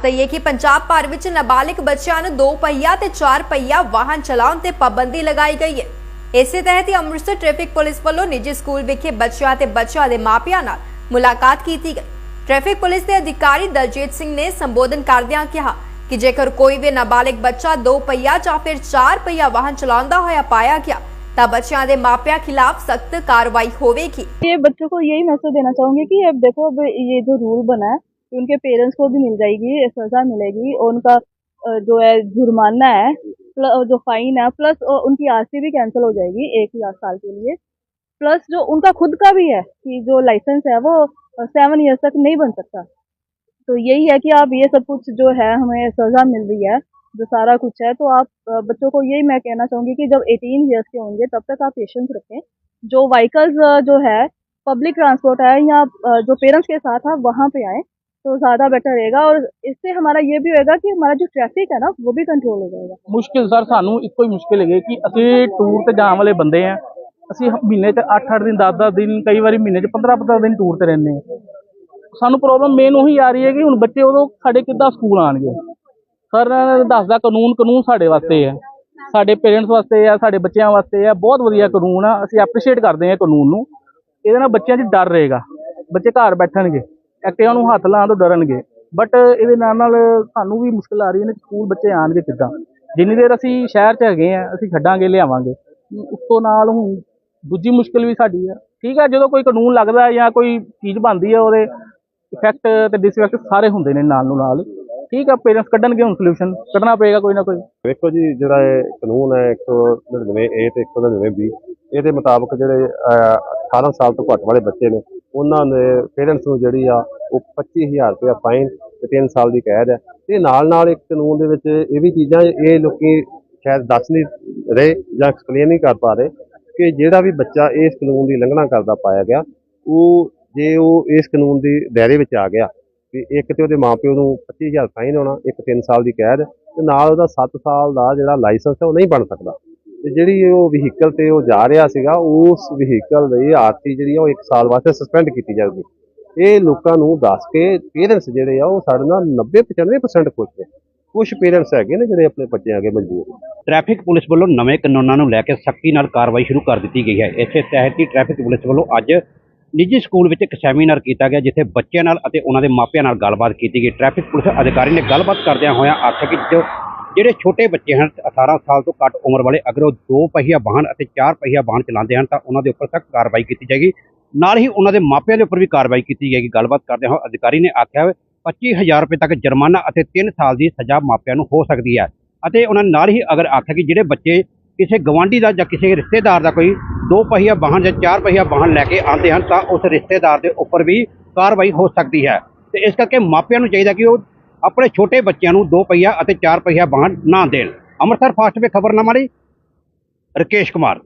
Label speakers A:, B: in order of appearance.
A: ਤਈਏ ਕਿ ਪੰਜਾਬ ਭਰ ਵਿੱਚ ਨਾਬਾਲਿਗ ਬੱਚਿਆਂ ਨੂੰ ਦੋ ਪਹੀਆ ਤੇ ਚਾਰ ਪਹੀਆ ਵਾਹਨ ਚਲਾਉਣ ਤੇ ਪਾਬੰਦੀ ਲਗਾਈ ਗਈ ਹੈ ਇਸੇ ਤਹਿਤ ਹੀ ਅੰਮ੍ਰਿਤਸਰ ਟ੍ਰੈਫਿਕ ਪੁਲਿਸ ਵੱਲੋਂ ਨਿੱਜੀ ਸਕੂਲ ਵਿਖੇ ਬੱਚਿਆਂ ਤੇ ਬੱਚਿਆਂ ਦੇ ਮਾਪਿਆਂ ਨਾਲ ਮੁਲਾਕਾਤ ਕੀਤੀ ਗਈ ਟ੍ਰੈਫਿਕ ਪੁਲਿਸ ਦੇ ਅਧਿਕਾਰੀ ਦਲਜੀਤ ਸਿੰਘ ਨੇ ਸੰਬੋਧਨ ਕਰਦਿਆਂ ਕਿਹਾ ਕਿ ਜੇਕਰ ਕੋਈ ਵੀ ਨਾਬਾਲਿਗ ਬੱਚਾ ਦੋ ਪਹੀਆ ਜਾਂ ਫਿਰ ਚਾਰ ਪਹੀਆ ਵਾਹਨ ਚਲਾਉਂਦਾ ਹੋਇਆ ਪਾਇਆ ਗਿਆ ਤਾਂ ਬੱਚਿਆਂ ਦੇ ਮਾਪਿਆਂ ਖਿਲਾਫ ਸਖਤ ਕਾਰਵਾਈ ਹੋਵੇਗੀ
B: ये बच्चों को यही मैसेज देना चाहूंगी कि अब देखो अब ये जो रूल बना है कि उनके पेरेंट्स को भी मिल जाएगी सजा मिलेगी और उनका जो है जुर्माना है जो फाइन है प्लस उनकी आरसी भी कैंसिल हो जाएगी एक हज़ार साल के लिए। प्लस जो उनका खुद का भी है कि जो लाइसेंस है वो सेवन ईयर्स तक नहीं बन सकता। तो यही है कि आप ये सब कुछ जो है हमें सजा मिल रही है, जो सारा कुछ है तो आप बच्चों को यही मैं कहना चाहूँगी कि जब 18 ईयर्स के होंगे, तब तक आप पेशेंस रखें। जो व्हीकल्स जो है पब्लिक ट्रांसपोर्ट है या जो पेरेंट्स के साथ आप वहाँ पे आए। तो ज़्यादा बेटर रहेगा और इससे हमारा ये भी होएगा कि हमारा जो ट्रैफिक है ना वो भी कंट्रोल हो जाएगा
C: ਮੁਸ਼ਕਿਲ ਸਰ ਸਾਨੂੰ ਇੱਕੋ ਹੀ ਮੁਸ਼ਕਿਲ ਹੈਗੀ ਕਿ ਅਸੀਂ ਟੂਰ ਤੇ ਜਾਣ ਵਾਲੇ ਬੰਦੇ ਆ ਅਸੀਂ ਹ- ਮਹੀਨੇ 'ਚ 8-8 ਦਿਨ 10-10 ਦਿਨ ਕਈ ਵਾਰੀ ਮਹੀਨੇ 'ਚ 15-15 ਦਿਨ ਟੂਰ ਤੇ ਰਹਿੰਦੇ ਆ ਸਾਨੂੰ ਪ੍ਰੋਬਲਮ ਮੇਨ ਉਹੀ ਆ ਰਹੀ ਹੈ ਕਿ ਹੁਣ ਬੱਚੇ ਉਦੋਂ ਸਾਡੇ ਕਿੱਦਾਂ ਸਕੂਲ ਆਣਗੇ ਸਰ ਦੱਸਦਾ ਕਾਨੂੰਨ ਕਾਨੂੰਨ ਸਾਡੇ ਵਾਸਤੇ ਹੈ ਸਾਡੇ ਪੇਰੈਂਟਸ ਵਾਸਤੇ ਆ ਸਾਡੇ ਬੱਚਿਆਂ ਵਾਸਤੇ ਆ ਬਹੁਤ ਵਧੀਆ ਕਾਨੂੰਨ ਆ ਅਸੀਂ ਐਪਰੀਸ਼ੀਏਟ ਕਰਦੇ ਹਾਂ ਕਾਨੂੰਨ ਨੂੰ ਇਹਦੇ ਨਾਲ ਬੱਚਿਆਂ 'ਚ ਡਰ ਰਹੇਗਾ ਬੱਚੇ ਘਰ ਬੈਠਣਗੇ ਐਕਟਿਵਾ ਨੂੰ ਹੱਥ ਲਾਉਣ ਤੋਂ ਡਰਨਗੇ। ਬਟ ਇਹਦੇ ਨਾਲ ਨਾਲ ਸਾਨੂੰ ਵੀ ਮੁਸ਼ਕਲ ਆ ਰਹੀ ਹੈ ਨਾ ਸਕੂਲ ਬੱਚੇ ਆਣਗੇ ਕਿੱਦਾਂ। ਜਿੰਨੀ ਦੇਰ ਅਸੀਂ ਸ਼ਹਿਰ 'ਚ ਹੈਗੇ ਆ ਅਸੀਂ ਛੱਡਾਂਗੇ ਲਿਆਵਾਂਗੇ। ਉਸ ਤੋਂ ਨਾਲ ਹੁਣ ਦੂਜੀ ਮੁਸ਼ਕਲ ਵੀ ਸਾਡੀ ਆ। ਠੀਕ ਆ ਜਦੋਂ ਕੋਈ ਕਾਨੂੰਨ ਲੱਗਦਾ ਜਾਂ ਕੋਈ ਚੀਜ਼ ਬਣਦੀ ਹੈ ਉਹਦੇ ਇਫੈਕਟ ਤੇ ਡਿਸਇਫੈਕਟ ਸਾਰੇ ਹੁੰਦੇ ਨੇ ਨਾਲ ਨੂੰ ਨਾਲ। ਠੀਕ ਆ ਪੇਰੈਂਟਸ ਕੱਢਣਗੇ ਹੁਣ ਸੋਲੂਸ਼ਨ ਕੱਢਣਾ ਪਏਗਾ ਕੋਈ ਨਾ ਕੋਈ।
D: ਵੇਖੋ ਜੀ ਜਿਹੜਾ ਇਹ ਕਾਨੂੰਨ ਹੈ 199 ਏ ਤੇ 199 ਬੀ ਇਹਦੇ ਮੁਤਾਬਕ ਜਿਹੜੇ ਅਹ, 18 ਸਾਲ ਤੋਂ ਘੱਟ ਵਾਲੇ ਬੱਚੇ ਨੇ ਉਹਨਾਂ ਨੇ ਪੇਰੈਂਟਸ ਨੂੰ ਜਿਹੜੀ ਆ, ਉਹ 25000 ਰੁਪਏ ਫਾਈਨ ਤੇ 3 ਸਾਲ ਦੀ ਕੈਦ ਹੈ। ਤੇ ਨਾਲ ਨਾਲ ਇੱਕ ਕਾਨੂੰਨ ਦੇ ਵਿੱਚ ਇਹ ਵੀ ਚੀਜ਼ਾਂ, ਇਹ ਲੋਕੀ ਸ਼ਾਇਦ ਦੱਸ ਨਹੀਂ ਰਹੇ ਜਾਂ ਐਕਸਪਲੇਨ ਨਹੀਂ ਕਰ ਪਾ ਰਹੇ ਕਿ ਜਿਹੜਾ ਵੀ ਬੱਚਾ ਇਸ ਕਾਨੂੰਨ ਦੀ ਉਲੰਘਣਾ ਕਰਦਾ ਪਾਇਆ ਗਿਆ, ਉਹ ਜੇ ਉਹ ਇਸ ਕਾਨੂੰਨ ਦੀ ਦਾਇਰੇ ਵਿੱਚ ਆ ਗਿਆ ਵੀ ਇੱਕ ਤੇ ਉਹਦੇ ਮਾਪਿਓ ਨੂੰ 25000 ਫਾਈਨ ਹੋਣਾ, ਇੱਕ 3 ਸਾਲ ਦੀ ਕੈਦ, ਤੇ ਨਾਲ ਉਹਦਾ 7 ਸਾਲ ਦਾ ਜਿਹੜਾ ਲਾਇਸੈਂਸ ਹੈ, ਉਹ ਨਹੀਂ ਬਣ ਸਕਦਾ। ਤੇ ਜਿਹੜੀ ਉਹ ਵਹੀਕਲ ਤੇ ਉਹ ਜਾ ਰਿਹਾ ਸੀਗਾ, ਉਸ ਵਹੀਕਲ ਦੀ ਆਰਟੀ ਜਿਹੜੀ ਉਹ 1 ਸਾਲ ਵਾਸਤੇ ਸਸਪੈਂਡ ਕੀਤੀ ਜਾਊਗੀ। ਇਹ ਲੋਕਾਂ ਨੂੰ ਦੱਸ ਕੇ ਪੇਰੈਂਟਸ ਜਿਹੜੇ ਆ, ਉਹ ਸਾਡੇ ਨਾਲ 90 95% ਖੁਸ਼ ਨੇ। ਕੁਝ ਪੇਰੈਂਟਸ ਹੈਗੇ ਨੇ ਜਿਹੜੇ ਆਪਣੇ ਬੱਚਿਆਂ ਅੱਗੇ ਮਜਬੂਰ
E: ਟ੍ਰੈਫਿਕ ਪੁਲਿਸ ਵੱਲੋਂ ਨਵੇਂ ਕਾਨੂੰਨਾਂ ਨੂੰ ਲੈ ਕੇ ਸਖਤੀ ਨਾਲ ਕਾਰਵਾਈ ਸ਼ੁਰੂ ਕਰ ਦਿੱਤੀ ਗਈ ਹੈ। ਇਸੇ ਤਹਿਤ ਹੀ ਟ੍ਰੈਫਿਕ ਪੁਲਿਸ ਵੱਲੋਂ ਅੱਜ ਨਿੱਜੀ ਸਕੂਲ ਵਿੱਚ ਇੱਕ ਸੈਮੀਨਾਰ ਕੀਤਾ ਗਿਆ, ਜਿੱਥੇ ਬੱਚਿਆਂ ਨਾਲ ਅਤੇ ਉਹਨਾਂ ਦੇ ਮਾਪਿਆਂ ਨਾਲ ਗੱਲਬਾਤ ਕੀਤੀ ਗਈ। ਟ੍ਰੈਫਿਕ ਪੁਲਿਸ ਅਧਿਕਾਰੀ ਨੇ ਗੱਲਬਾਤ ਕਰਦਿਆਂ ਹੋਇਆਂ ਆਖਿਆ ਕਿ ਜੋ ਜਿਹੜੇ ਛੋਟੇ ਬੱਚੇ ਹਨ 18 ਸਾਲ ਤੋਂ ਘੱਟ ਉਮਰ ਵਾਲੇ, ਅਗਰ ਉਹ ਦੋ ਪਹੀਆ ਵਾਹਨ ਅਤੇ ਚਾਰ ਪਹੀਆ ਵਾਹਨ ਚਲਾਉਂਦੇ ਹਨ, ਤਾਂ ਉਹਨਾਂ ਦੇ ਉੱਪਰ ਸਖਤ ਕਾਰਵਾਈ ਕੀਤੀ ਜਾਏਗੀ। ਨਾਲ ਹੀ ਉਹਨਾਂ ਦੇ ਮਾਪਿਆਂ ਦੇ ਉੱਪਰ ਵੀ ਕਾਰਵਾਈ ਕੀਤੀ ਜਾਏਗੀ। ਗੱਲਬਾਤ ਕਰਦਿਆਂ ਹੋਏ ਅਧਿਕਾਰੀ ਨੇ ਆਖਿਆ 25000 ਰੁਪਏ ਤੱਕ ਜੁਰਮਾਨਾ ਅਤੇ 3 ਸਾਲ ਦੀ ਸਜ਼ਾ ਮਾਪਿਆਂ ਨੂੰ ਹੋ ਸਕਦੀ ਹੈ। ਅਤੇ ਉਹਨਾਂ ਨਾਲ ਹੀ ਅਗਰ ਆਖਿਆ ਕਿ ਜਿਹੜੇ ਬੱਚੇ ਕਿਸੇ ਗਵਾਂਢੀ ਦਾ ਜਾਂ ਕਿਸੇ ਰਿਸ਼ਤੇਦਾਰ ਦਾ ਕੋਈ ਦੋ ਪਹੀਆ ਵਾਹਨ ਜਾਂ ਚਾਰ ਪਹੀਆ ਵਾਹਨ ਲੈ ਕੇ ਆਉਂਦੇ ਹਨ, ਤਾਂ ਉਸ ਰਿਸ਼ਤੇਦਾਰ ਦੇ ਉੱਪਰ ਵੀ ਕਾਰਵਾਈ ਹੋ ਸਕਦੀ ਹੈ। ਤੇ ਇਸ ਕਰਕੇ ਮਾਪਿਆਂ ਨੂੰ ਚਾਹੀਦਾ ਕਿ ਉਹ ਆਪਣੇ ਛੋਟੇ ਬੱਚਿਆਂ ਨੂੰ ਦੋ ਪਹੀਆ ਅਤੇ ਚਾਰ ਪਹੀਆ ਵਾਹਨ ਨਾ ਦੇਣ। ਅੰਮ੍ਰਿਤਸਰ ਫਾਸਟ ਵੇ ਖਬਰਨਾਮਾ ਲਈ ਰਕੇਸ਼ ਕੁਮਾਰ।